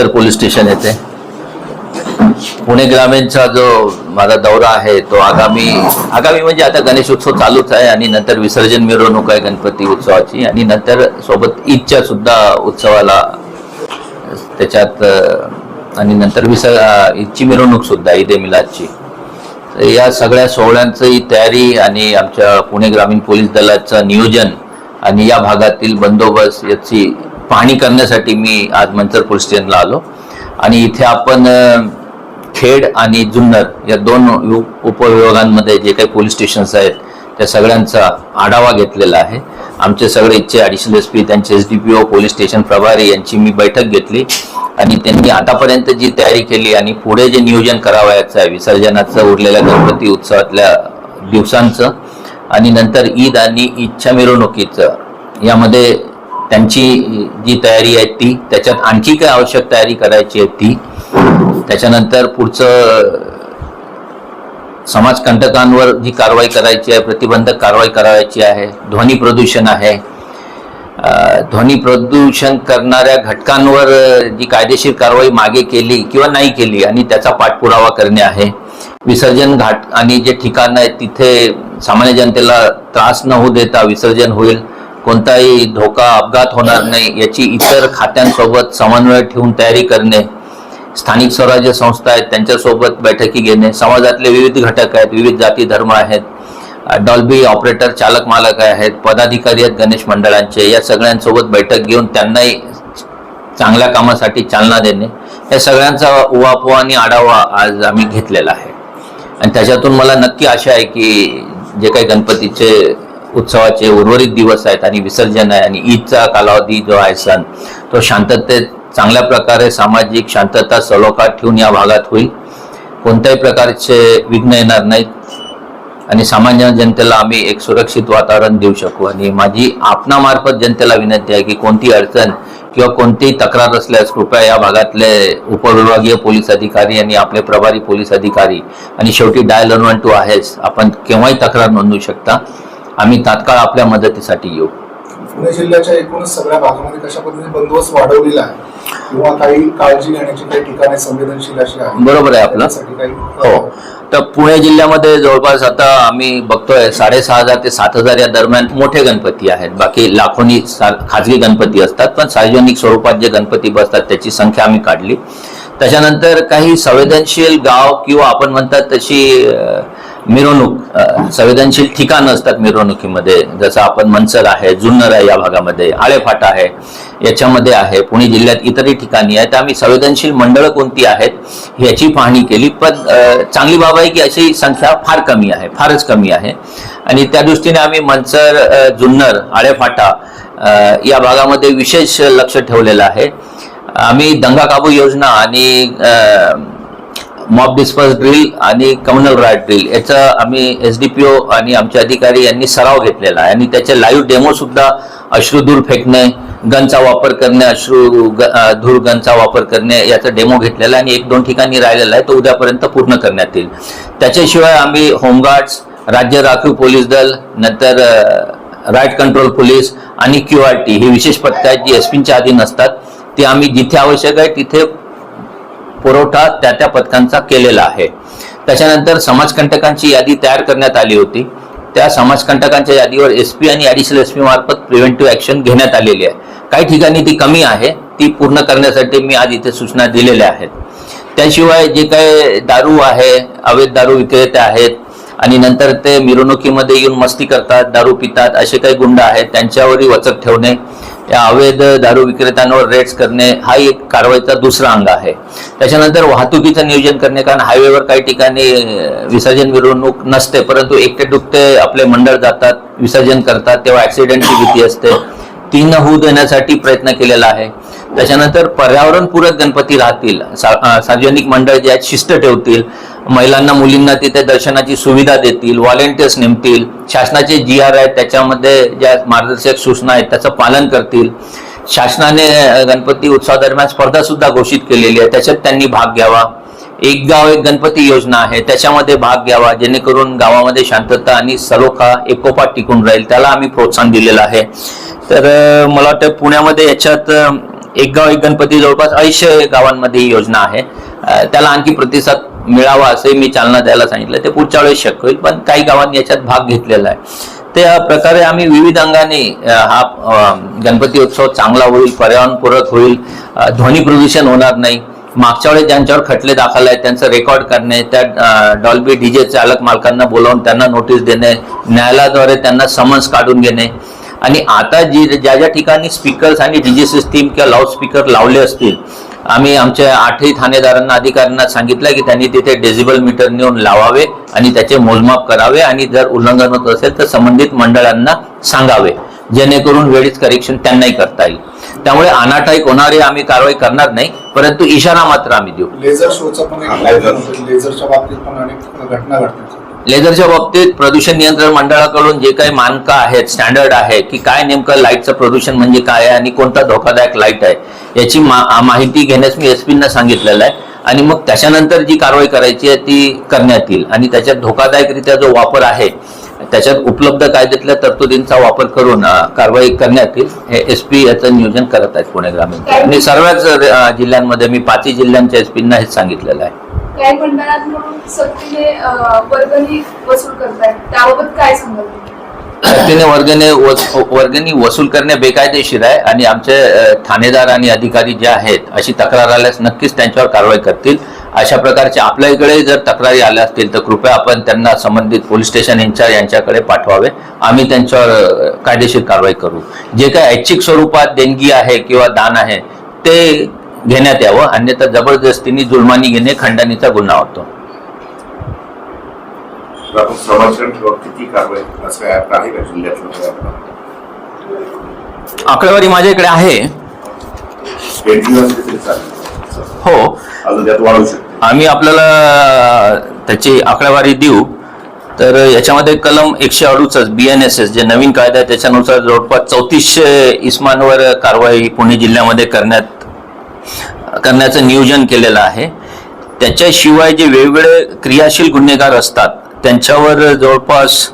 Manchar police station येथे पुणे ग्रामीणचा जो माझा दौरा आहे तो आगामी आगामी म्हणजे आता गणेश उत्सव चालूच आहे आणि नंतर विसर्जन मिरवणूक आहे गणपती उत्सवाची आणि नंतर सोबत ईदच्या सुद्धा उत्सवाला त्याच्यात आणि नंतर विसर ईदची मिरवणूक सुद्धा ईद ए मिलादची. या सगळ्या सोहळ्यांची तयारी आणि आमच्या पुणे ग्रामीण पोलीस दलाचं नियोजन आणि या भागातील बंदोबस्त याची पाहणी करण्यासाठी मी आज मंचर पोलीस स्टेशनला आलो. आणि इथे आपण खेड आणि जुन्नर या दोन उपविभागांमध्ये जे काही पोलीस स्टेशन्स आहेत त्या सगळ्यांचा आढावा घेतलेला आहे. आमचे सगळे इथचे ॲडिशनल एस पी त्यांचे S D P O police station प्रभारी यांची मी बैठक घेतली. आणि त्यांनी आतापर्यंत जी तयारी केली आणि पुढे जे नियोजन करावयाचं आहे विसर्जनाचं उरलेल्या गणपती उत्सवातल्या दिवसांचं आणि नंतर ईद आणि ईदच्या मिरवणुकीचं यामध्ये त्यांची जी तयारी आहे ती त्याच्यात आणखी काय आवश्यक तयारी करायची आहे ती. त्याच्यानंतर पुढचं समाजकंटकांवर जी कारवाई करायची आहे प्रतिबंधक कारवाई करायची आहे ध्वनी प्रदूषण आहे. ध्वनी प्रदूषण करणाऱ्या घटकांवर जी कायदेशीर कारवाई मागे केली किंवा नाही केली आणि त्याचा पाठपुरावा करणे आहे. विसर्जन घाट आणि जे ठिकाण आहेत तिथे सामान्य जनतेला त्रास न होऊ देता विसर्जन होईल. कोणताही धोका अपघात होणार नाही याची इतर खात्यांसोबत समन्वय ठेवून तयारी करणे स्थानिक स्वराज्य संस्था आहेत त्यांच्यासोबत बैठकी घेणे समाजातले विविध घटक आहेत विविध जाती धर्म आहेत डॉल्बी ऑपरेटर चालक मालक आहेत पदाधिकारी आहेत गणेश मंडळांचे या सगळ्यांसोबत बैठक घेऊन त्यांनाही चांगल्या कामासाठी चालना देणे या सगळ्यांचा उहापोहा आणि आढावा आज आम्ही घेतलेला आहे. आणि त्याच्यातून मला नक्की आशा आहे की जे काही गणपतीचे उत्सवाचे उर्वरित दिवस आहेत आणि विसर्जन आहे आणि ईदचा कालावधी जो आहे सण तो शांततेत चांगल्या प्रकारे सामाजिक शांतता सलोखा ठेवून या भागात होईल. कोणत्याही प्रकारचे विघ्न येणार नाहीत आणि सामान्य जनतेला आम्ही एक सुरक्षित वातावरण देऊ शकू. आणि माझी आपणामार्फत जनतेला विनंती आहे की कोणती अडचण किंवा कोणतीही तक्रार असल्यास कृपया या भागातले उपविभागीय पोलीस अधिकारी आणि आपले प्रभारी पोलीस अधिकारी आणि शेवटी डायल वन टू आहेच. आपण केव्हाही तक्रार नोंदवू शकता. आम्ही तात्काळ आपल्या मदतीसाठी येऊ. पुणे जिल्ह्याच्या एकूणच सगळ्या भागामध्ये कशा पद्धतीने बंदोबस्त वाढवलेला आहे? किंवा काही काळजी घेण्याची काही ठिकाणे संवेदनशील अशी आहे बरोबर आहे आपलं. त्यासाठी काही हो. तर पुणे जिल्ह्यामध्ये जवळपास आता आम्ही बघतोय साडेसहा हजार ते सात हजार या दरम्यान मोठे गणपती आहेत. बाकी लाखोनी सा- खाजगी गणपती असतात पण सार्वजनिक स्वरूपात जे गणपती बसतात त्याची संख्या आम्ही काढली. त्याच्यानंतर काही संवेदनशील गाव किंवा आपण म्हणतात तशी अ, मिरवणूक संवेदनशील ठिकाणं असतात मिरवणुकीमध्ये. जसं आपण मनसर आहे जुन्नर आहे या भागामध्ये आळेफाटा आहे याच्यामध्ये आहे पुणे जिल्ह्यात इतरही ठिकाणी आहे तर आम्ही संवेदनशील मंडळं कोणती आहेत याची पाहणी केली. पण चांगली बाब आहे की अशी संख्या फार कमी आहे फारच कमी आहे. आणि त्या दृष्टीने आम्ही मनसर जुन्नर आळेफाटा या भागामध्ये विशेष लक्ष ठेवलेलं आहे. आम्ही दंगा काबू योजना आणि मॉब डिस्पर्स ड्रिल आणि कम्युनल राईट ड्रिल याचा आम्ही एस डी पी ओ आणि आमचे अधिकारी यांनी सराव घेतलेला आहे. आणि त्याचे लाईव्ह डेमो सुद्धा अश्रुधूर फेकणे गनचा वापर करणे अश्रू ग- धूर गनचा वापर करणे याचा डेमो घेतलेला आहे आणि एक दोन ठिकाणी राहिलेला आहे तो उद्यापर्यंत पूर्ण करण्यात येईल. त्याच्याशिवाय आम्ही होमगार्ड्स राज्य राखीव पोलीस दल नंतर राईट कंट्रोल पोलीस आणि क्यू आर टी ही विशेष पथकं आहेत जी एस पीच्या अधीन असतात ती आम्ही जिथे आवश्यक आहे तिथे पुरवठा त्या त्या पथकांचा केलेला आहे. त्याच्यानंतर समाजकंटकांची यादी तयार करण्यात आली होती. त्या समाजकंटकांच्या यादीवर एस पी आणि ॲडिशनल एस पी मार्फत प्रिव्हेंटिव्ह ॲक्शन घेण्यात आलेली आहे. काही ठिकाणी ती कमी आहे ती पूर्ण करण्यासाठी मी आज इथे सूचना दिलेल्या आहेत. त्याशिवाय जे काय दारू आहे अवैध दारू विक्रेते आहेत आणि नंतर ते मिरवणुकीमध्ये येऊन मस्ती करतात दारू पितात असे काही गुंड आहेत त्यांच्यावरही वचक ठेवणे या अवैध दारू विक्रेत्यांवर रेड्स करणे हा एक कारवाईचा दुसरा अंग आहे. त्याच्यानंतर वाहतुकीचं नियोजन करणे कारण हायवेवर काही ठिकाणी विसर्जन मिरवणूक नसते परंतु एकटे दुकटे आपले मंडळ जातात विसर्जन करतात तेव्हा ऍक्सिडेंटची भीती असते. ती न होऊ देण्यासाठी प्रयत्न केलेला आहे. त्याच्यानंतर पर्यावरणपूरक गणपती राहतील. सार्वजनिक मंडळ जे आहेत शिस्त ठेवतील. महिलांना मुलींना तिथे दर्शनाची सुविधा देतील. व्हॉलेंटियर्स नेमतील. शासनाचे जी आर आहेत त्याच्यामध्ये ज्या मार्गदर्शक सूचना आहेत त्याचं पालन करतील. शासनाने गणपती उत्सवादरम्यान स्पर्धा सुद्धा घोषित केलेली आहे. त्याच्यात त्यांनी भाग घ्यावा. एक गाव एक गणपती योजना आहे. त्याच्यामध्ये भाग घ्यावा. जेणेकरून गावामध्ये शांतता आणि सलोखा एकोपा टिकून राहील. त्याला आम्ही प्रोत्साहन दिलेलं आहे. तर मला वाटतं पुण्यामध्ये याच्यात एक गाव एक गणपती जवळपास ऐंशी गावांमध्ये ही योजना आहे. त्याला आणखी प्रतिसाद मिळावा असे मी चालना द्यायला सांगितलं. ते पुढच्या वेळेस शक्य होईल पण काही गावांनी याच्यात भाग घेतलेला आहे. त्या प्रकारे आम्ही विविध अंगाने हा गणपती उत्सव चांगला होईल पर्यावरणपूरक होईल ध्वनी प्रदूषण होणार नाही. मागच्या वेळेस ज्यांच्यावर खटले दाखल आहेत त्यांचं रेकॉर्ड करणे त्या डॉल्बी डीजे चालक मालकांना बोलावून त्यांना नोटीस देणे न्यायालयाद्वारे त्यांना समन्स काढून घेणे आणि आता जी ज्या ज्या ठिकाणी स्पीकर्स आणि डीजे सिस्टीम किंवा लाऊडस्पीकर लावले असतील आम्ही आमच्या आठही ठाणेदारांना अधिकाऱ्यांना सांगितलं की त्यांनी तिथे डेसिबल मीटर नेऊन लावावे आणि त्याचे मोजमाप करावे आणि जर उल्लंघन होत असेल तर संबंधित मंडळांना सांगावे जेणेकरून वेळीच करेक्शन त्यांनाही करता येईल. त्यामुळे अनाठाई होणारी आम्ही कारवाई करणार नाही परंतु इशारा मात्र आम्ही देऊ. लेझर शोचा पण. लेझरच्या बाबतीत पण अनेक घटना घडतात. लेझरच्या बाबतीत प्रदूषण नियंत्रण मंडळाकडून जे काही मानकं आहेत स्टँडर्ड आहे की काय नेमकं लाईटचं प्रदूषण म्हणजे काय आहे आणि कोणता धोकादायक लाइट आहे याची मा- माहिती घेण्यास मी एस पींना सांगितलेलं आहे. आणि मग त्याच्यानंतर जी कारवाई करायची आहे ती करण्यात येईल. आणि त्याच्यात धोकादायकरित्या जो वापर आहे त्याच्यात उपलब्ध कायद्यातल्या तरतुदींचा वापर करून कारवाई करण्यात येईल. हे एस पी याचं नियोजन करत आहेत पुणे ग्रामीण. आणि सर्वच जिल्ह्यांमध्ये मी पाचही जिल्ह्यांच्या एस पींना हेच सांगितलेलं आहे. काही मंडळांकडून सक्तीने वर्गणी वसूल करतायत. त्याबाबत काय सांगाल सक्तीने वर्गणे वस- वर्गणी वसूल करणे बेकायदेशीर आहे आणि आमचे ठाणेदार आणि अधिकारी जे आहेत अशी तक्रार आल्यास नक्कीच त्यांच्यावर कारवाई करतील. अशा प्रकारचे आपल्या इकडे जर तक्रारी आल्या असतील तर कृपया आपण त्यांना संबंधित पोलीस स्टेशन इन्चार्ज यांच्याकडे पाठवावे. आम्ही त्यांच्यावर कायदेशीर कारवाई करू. जे काही ऐच्छिक स्वरूपात देणगी आहे किंवा दान आहे ते घेण्यात यावं. अन्यथा जबरदस्तीने जुलमानी घेणे खंडणीचा गुन्हा होतो? आकडेवारी माझ्या इकडे आहे. हो. आम्ही आपल्याला त्याची आकडेवारी देऊ. तर याच्यामध्ये कलम एकशे अडुसष्ट बी एन एस एस जे नवीन कायदा आहे त्याच्यानुसार जवळपास चौतीसशे इस्मांवर कारवाई पुणे जिल्ह्यामध्ये करण्यात करण्याचं नियोजन केलेलं आहे. त्याच्याशिवाय जे वेगवेगळे क्रियाशील गुन्हेगार असतात त्यांच्यावर जवळपास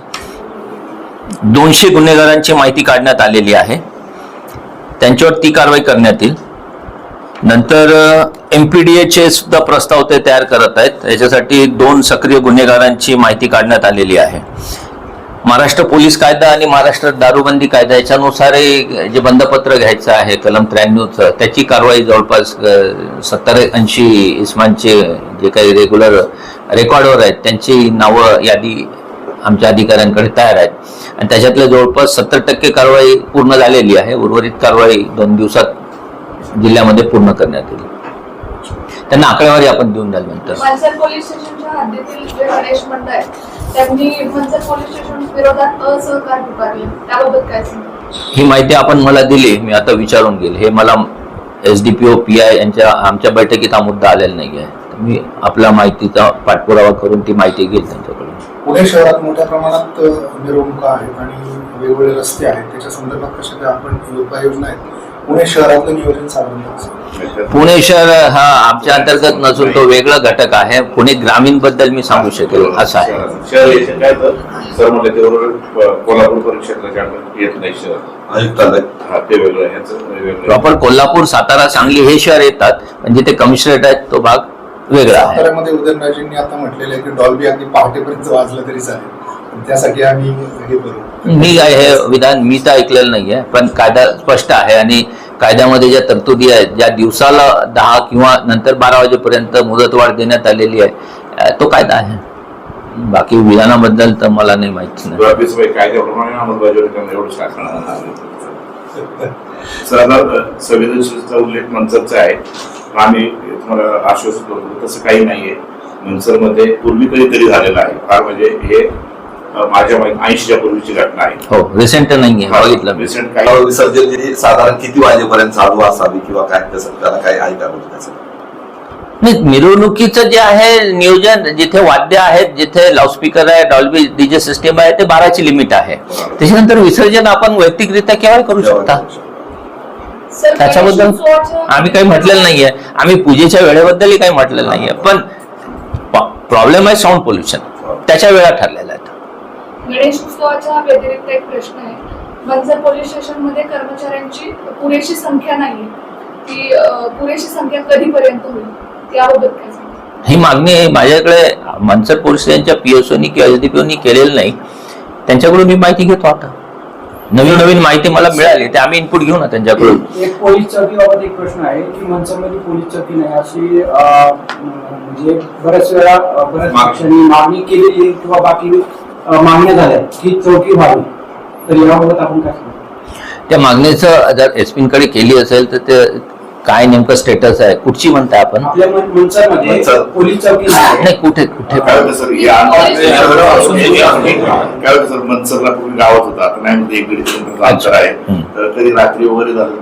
दोनशे गुन्हेगारांची माहिती काढण्यात आलेली आहे. त्यांच्यावर ती कारवाई करण्यात येईल. नंतर एम पी डी एचे सुद्धा प्रस्ताव ते तयार करत आहेत. याच्यासाठी दोन सक्रिय गुन्हेगारांची माहिती काढण्यात आलेली आहे. महाराष्ट्र पोलीस कायदा आणि महाराष्ट्र दारूबंदी कायदा याच्यानुसारही जे बंदपत्र घ्यायचं आहे कलम त्र्याण्णवचं त्याची कारवाई जवळपास सत्तर ऐंशी इस्मानचे जे काही रेग्युलर रेकॉर्डवर आहेत त्यांची नावं यादी आमच्या अधिकाऱ्यांकडे तयार आहेत. आणि त्याच्यातल्या जवळपास सत्तर टक्के कारवाई पूर्ण झालेली आहे. उर्वरित कारवाई दोन दिवसात जिल्ह्यामध्ये पूर्ण करण्यात येईल. त्यांना आकडेवारी आपण देऊन द्याल नंतर. पोलीस स्टेशनच्या हद्दीतील जे गणेश मंडळ आहे त्यांनी मनसर पोलीस स्टेशन विरोधात असहकार पुकारले. त्याबाबत काय सांगाल? ही माहिती आपण मला दिली मी आता विचारून घेईल. हे मला S D P O P I यांच्या आमच्या बैठकीत हा मुद्दा आलेला नाही आहे मी आपल्या माहितीचा पाठपुरावा करून ती माहिती घेईल त्यांच्याकडून. पुणे शहरात मोठ्या प्रमाणात मिरवणुका आहेत आणि वेगवेगळे रस्ते आहेत. त्याच्या संदर्भात कशा काय आपण उपाययोजना आहेत? पुणे शहरातलं नियोजन पुणे शहर हा आमच्या अंतर्गत नसून तो वेगळा घटक आहे. पुणे ग्रामीणबद्दल मी सांगू शकेल असं आहे. शहर याच्यात काय तर सर म्हणलं ते बरोबर कोल्हापूर परिक्षेत्राच्या अंडर येत नाही शहर. हा ते वेगळं ह्याचं. प्रॉपर कोल्हापूर सातारा सांगली हे शहर येतात. पण जिथे कमिशनरेट आहेत तो भाग वेगळा आहे. साताऱ्यामध्ये उदयनराजेंनी आता म्हटलेलं आहे की डॉल्बी अगदी पहाटेपर्यंत वाजलं तरी चालेल. त्यासाठी आम्ही हे करू. मी काय हे विधान मी तर ऐकलेलं नाहीये पण कायदा स्पष्ट आहे आणि कायद्यामध्ये ज्या तरतुदी आहेत ज्या दिवसाला दहा किंवा नंतर बारा वाजेपर्यंत मुदतवाढ देण्यात आलेली आहे तो कायदा आहे. बाकी विधानाबद्दल तर मला नाही माहिती. नाही कायद्याप्रमाणे अंमलबजावणी एवढं संवेदनशीलतेचा उल्लेख मनसरचा आहे. आम्ही तुम्हाला आश्वासित करतो तसं काही नाहीये. मनसरमध्ये पूर्वी कधीतरी झालेलं आहे. फार म्हणजे हे माझ्या ऐंशीच्या पूर्वीची घटना आहे. हो रिसेंट नाहीये बघितलं रिसेंट काही विसर्जन ही साधारण किती वाजेपर्यंत चालू असावी किंवा काय तसं त्याला काय आहे का नाही मिरवणुकीचं जे आहे नियोजन जिथे वाद्य आहेत जिथे लाऊडस्पीकर आहे डॉल्बी डीजे सिस्टीम आहे ते बाराची लिमिट आहे. त्याच्यानंतर विसर्जन आपण वैयक्तिकरित्या केव्हा करू शकता. त्याच्याबद्दल आम्ही काही म्हटलेलं नाहीये. आम्ही पूजेच्या वेळेबद्दलही काही म्हटलेलं नाहीये. पण प्रॉब्लेम आहे साऊंड पोल्युशन त्याच्या वेळा ठरलेल्या आहेत गणेशोत्सवाच्या व्यतिरिक्त एक प्रश्न आहे. मनसर पोलीस स्टेशनमध्ये कर्मचाऱ्यांची पुरेशी संख्या नाही. ती पुरेशी संख्या कधीपर्यंत होईल? त्याबाबत काय? ही मागणी माझ्याकडे मनसर पोलीस स्टेशनच्या पीएसओनी किंवा एसडीपीओनी केलेली नाही. त्यांच्याकडून मी माहिती घेतो आता. नवीन नवीन माहिती मला मिळाली ते आम्ही इनपुट घेऊ ना त्यांच्याकडून. एक पोलीस चौकीबाबत एक प्रश्न आहे की मनसरमध्ये पोलीस चौकी नाही अशी म्हणजे बऱ्याच वेळा बऱ्याच पक्षांनी मागणी केलेली किंवा बाकी मागण्या झाल्या की चौकी व्हावी. तर याबाबत आपण काय सांगतो त्या मागणीचं जर एसपी कडे केली असेल तर ते काय नेमकं स्टेटस आहे कुठची म्हणताय आपण? नाही. नाही कुठे कुठे? गावात होता आता नाही एक अंतर आहे. तर कधी रात्री वगैरे झालं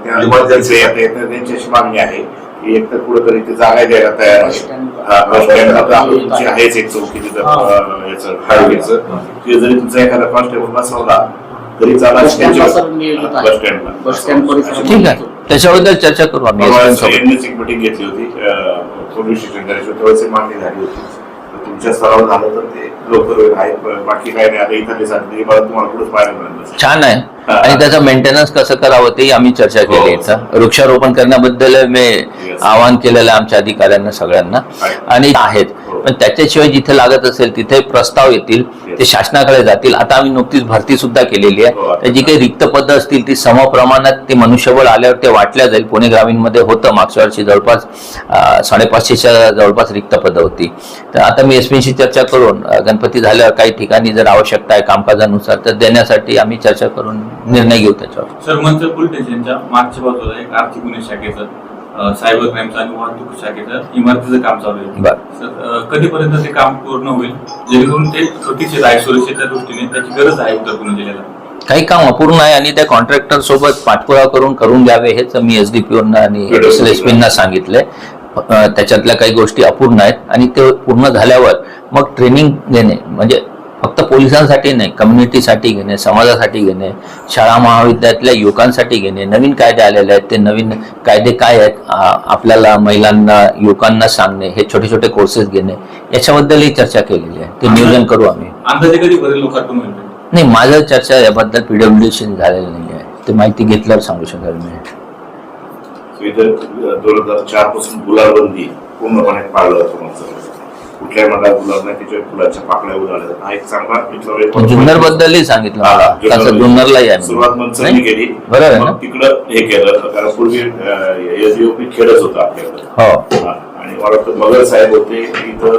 त्यांची मागणी आहे. की एक तर कुठेतरी ते जागा द्यायला तयार हा, आहेच एक चौकी हायवेचं ते जरी तुमचा एखादा कॉन्स्टेबल बसवला तरी बस स्टँडला बस स्टँड. ठीक आहे. त्याच्याबद्दल चर्चा करू आम्ही. मिटिंग घेतली होती. पोलीस स्टेशन करायची होती, त्यावेळेस मागणी झाली होती. तुमच्या स्तरावर झालं तर ते बाकी काय नाही आता सांगितलं मला तुम्हाला पाहायला मिळेल छान आहे. आणि त्याचं मेंटेनन्स कसं करावं तेही आम्ही चर्चा केली हो. इथं वृक्षारोपण करण्याबद्दल मी. आवाहन केलेलं आहे आमच्या अधिकाऱ्यांना सगळ्यांना. आणि आहेत. पण त्याच्याशिवाय जिथे लागत असेल तिथे प्रस्ताव येतील. ते शासनाकडे जातील आता आम्ही नुकतीच भरती सुद्धा केलेली हो, आहे. तर जी काही रिक्त पदं असतील ती समप्रमाणात ते मनुष्यबळ आल्यावर ते वाटल्या जाईल पुणे ग्रामीणमध्ये होतं मागच्या वर्षी जवळपास साडेपाचशेच्या जवळपास रिक्त पदं होती तर आता मी एसपीशी चर्चा करून गणपती झाल्यावर काही ठिकाणी जर आवश्यकता आहे कामकाजानुसार तर देण्यासाठी आम्ही चर्चा करून निर्णय घेऊ त्याच्यावर सर मागच्या बाजूला एक आर्थिक गुन्हे शाखेचं सायबर क्राईमचं आणि वाहतूक शाखेचं इमारतीचं काम चालू आहे. सर कधीपर्यंत ते काम पूर्ण होईल? जेणेकरून ते सुरक्षित आहे सुरक्षेच्या दृष्टीने त्याची गरज आहे उत्तर पुणे जिल्ह्याला. काही काम अपूर्ण आहे आणि त्या कॉन्ट्रॅक्टर सोबत पाठपुरावा करून करून घ्यावे हेच मी एसडीपीओना आणि PWD एसपीना सांगितलंय त्याच्यातल्या काही गोष्टी अपूर्ण आहेत आणि ते पूर्ण झाल्यावर मग ट्रेनिंग घेणे म्हणजे फक्त पोलिसांसाठी नाही कम्युनिटीसाठी घेणे समाजासाठी घेणे शाळा महाविद्यालयातल्या युवकांसाठी घेणे. नवीन कायदे आलेले आहेत ते नवीन कायदे काय आहेत आपल्याला महिलांना युवकांना सांगणे हे छोटे छोटे कोर्सेस घेणे याच्याबद्दलही चर्चा केलेली आहे. ते नियोजन करू आम्ही? नाही माझं चर्चा याबद्दल पीडब्ल्यूडीशी झालेली नाही आहे. ते माहिती घेतल्यावर सांगू शकाल मी. दोन हजार चारपासून गुलाबंदी पूर्णपणे पाळलं कुठल्याही मंडळात गुलाब नाही त्याच्या फुलाच्या पाकळ्या उडाल्या हा एक चांगला जुन्नर बद्दलही सांगितलं मला. जुन्नर तसं जुन्नरलाही आहे सुरुवात मनसरने नाही? केली. बरोबर तिकडं हे केलं. कारण पूर्वी एसडीओपी खेळच होतं आपल्याकडं. हो. आणि मला वाटतं मगर साहेब होते. इथं